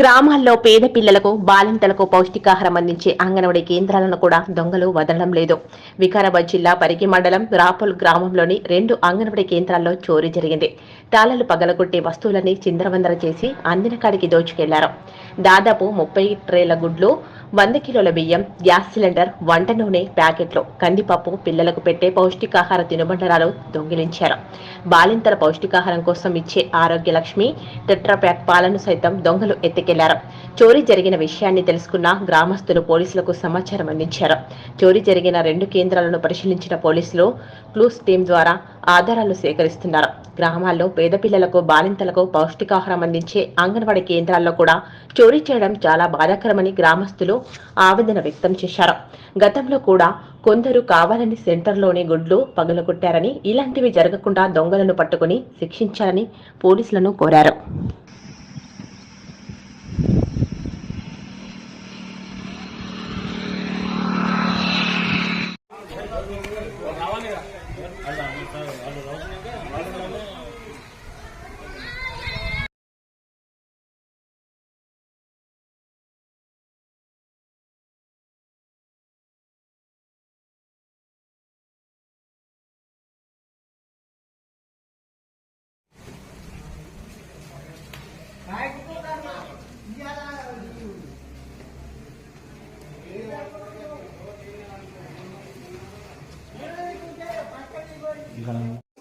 గ్రామాల్లో పేద పిల్లలకు బాలింతలకు పౌష్టికాహారం అందించే అంగన్వాడీ కేంద్రాలను కూడా దొంగలు వదలడం లేదు. వికారాబాద్ జిల్లా పరిగి మండలం రాపల్ గ్రామంలోని రెండు అంగన్వాడీ కేంద్రాల్లో చోరీ జరిగింది. తాళాలు పగలగొట్టే వస్తువులని చిందరవందర చేసి అందిన కాడికి దోచుకెళ్ళారు. దాదాపు ముప్పై ట్రేల గుడ్లు వంద కిలోల బియ్యం గ్యాస్ సిలిండర్ వంట నూనె ప్యాకెట్లు కందిపప్పు పిల్లలకు పెట్టే పౌష్టికాహార తినుబండరాలు దొంగిలించారు. బాలింతల పౌష్టికాహారం కోసం ఇచ్చే ఆరోగ్య లక్ష్మి టెట్రాప్యాక్ పాలను సైతం దొంగలు ఎత్తుకెళ్ళారు. చోరీ జరిగిన విషయాన్ని తెలుసుకున్న గ్రామస్తులు పోలీసులకు సమాచారం అందించారు. చోరీ జరిగిన రెండు కేంద్రాలను పరిశీలించిన పోలీసులు క్లూస్ టీం ద్వారా ఆధారాలు సేకరిస్తున్నారు. గ్రామాల్లో పేద పిల్లలకు బాలింతలకు పౌష్టికాహారం అందించే అంగన్వాడీ కేంద్రాల్లో కూడా చోరీ చేయడం చాలా బాధాకరమని గ్రామస్తులు ఆవేదన వ్యక్తం చేశారు. గతంలో కూడా కొందరు కావాలని సెంటర్లోని గుడ్లు పగలగొట్టారని ఇలాంటివి జరగకుండా దొంగలను పట్టుకుని శిక్షించాలని పోలీసులను కోరారు.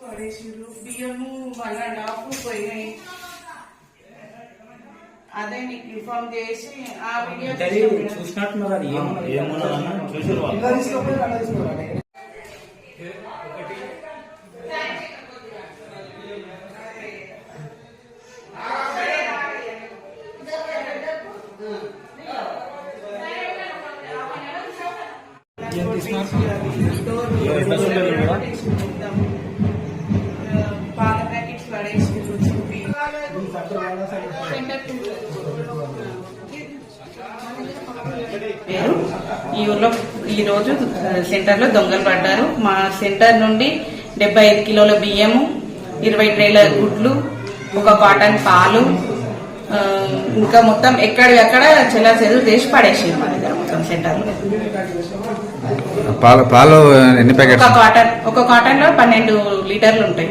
పడేసిర్రు. బియ్యము వన్ అండ్ హాఫ్ పోయినాయి. అదే నీకు ఇన్ఫార్మ్ చేసి ఆ వీడియో ఇంటర్వ్యూ చూసినట్టున్నారు అది ఏమున్నది పాల ప్యాకెట్స్ ఈ ఊర్లో ఈరోజు సెంటర్లో సెంటర్లో దొంగలు పడ్డారు. మా సెంటర్ నుండి డెబ్బై ఐదు కిలోల బియ్యము ఇరవై ట్రేల గుడ్లు ఒక కాటన్ పాలు ఇంకా మొత్తం ఎక్కడికక్కడ చెల్లా చెదురు చేసి పడేసింది మా దగ్గర. సెంటర్లో పాలు పాలు ఎన్ని ఒక కాటన్ ఒక కాటన్లో పన్నెండు లీటర్లు ఉంటాయి.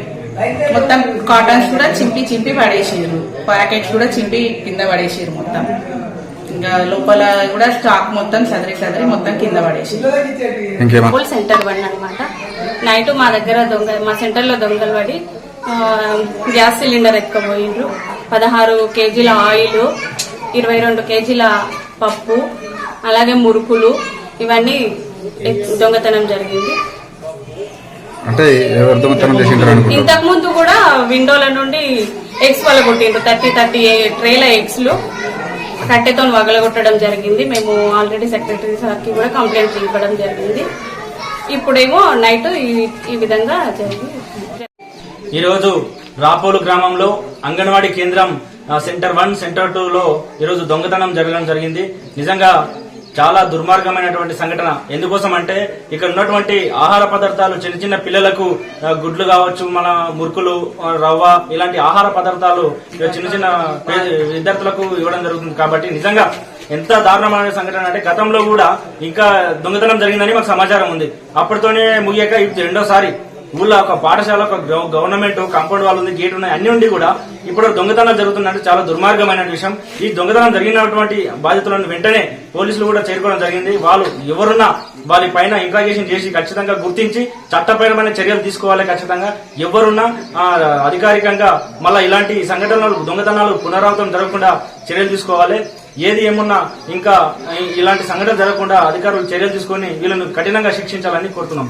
మొత్తం కాటన్స్ కూడా చింపి చింపి పడేసారు ప్యాకెట్స్ కూడా చింపి కింద పడేసారు మొత్తం. ఇంకా లోపల కూడా స్టాక్ మొత్తం సదిరి సదిరి మొత్తం కింద పడేసారు డబుల్ సెంటర్ బండి అనమాట నైట్ మా దగ్గర దొంగ మా సెంటర్లో దొంగలు పడి గ్యాస్ సిలిండర్ ఎత్తుకుపోయిండ్రు పదహారు కేజీల ఆయిల్ ఇరవై రెండు కేజీల పప్పు అలాగే మురుకులు ఇవన్నీ దొంగతనం జరిగింది. అంటే ఇంతకు ముందు కూడా విండోల నుండి ఎగ్స్ వలగొట్టిండ్రు థర్టీ థర్టీ ట్రేల ఎగ్స్లు. కట్టెతో వగలగొట్టడం జరిగింది. మేము ఆల్రెడీ సెక్రటరీ సార్కి కూడా కంప్లైంట్ ఇవ్వడం జరిగింది. ఇప్పుడేమో నైట్ ఈ- ఈ విధంగా జరిగింది ఈరోజు రాపోలు గ్రామంలో అంగన్వాడీ కేంద్రం సెంటర్ వన్ సెంటర్ టూ లో ఈరోజు దొంగతనం జరగడం జరిగింది. నిజంగా చాలా దుర్మార్గమైనటువంటి సంఘటన. ఎందుకోసం అంటే ఇక్కడ ఉన్నటువంటి ఆహార పదార్థాలు చిన్న చిన్న పిల్లలకు గుడ్లు కావచ్చు మన మురుకులు రవ్వ ఇలాంటి ఆహార పదార్థాలు చిన్న చిన్న పే- విద్యార్థులకు ఇవ్వడం జరుగుతుంది. కాబట్టి నిజంగా ఎంత దారుణమైన సంఘటన అంటే గతంలో కూడా ఇంకా దొంగతనం జరిగిందని మాకు సమాచారం ఉంది. అప్పటితోనే ముగియక ఇది రెండోసారి ఊళ్ళో ఒక పాఠశాల ఒక గవర్నమెంట్ కాంపౌండ్ వాళ్ళు ఉంది గేట్ ఉన్నాయి అన్ని ఉండి కూడా ఇప్పుడు దొంగతనం జరుగుతున్నట్టు చాలా దుర్మార్గమైన విషయం. ఈ దొంగతనం జరిగినటువంటి బాధితులను వెంటనే పోలీసులు కూడా చేరుకోవడం జరిగింది. వాళ్ళు ఎవరున్నా వారి పైన ఇంట్రాగేషన్ చేసి ఖచ్చితంగా గుర్తించి చట్టపరమైన చర్యలు తీసుకోవాలి ఖచ్చితంగా. ఎవరున్నా అధికారికంగా మళ్ళా ఇలాంటి సంఘటనలు దొంగతనాలు పునరావృతం జరగకుండా చర్యలు తీసుకోవాలి. ఏది ఏమున్నా ఇంకా ఇలాంటి సంఘటన జరగకుండా అధికారులు చర్యలు తీసుకొని వీళ్ళను కఠినంగా శిక్షించాలని కోరుతున్నాం.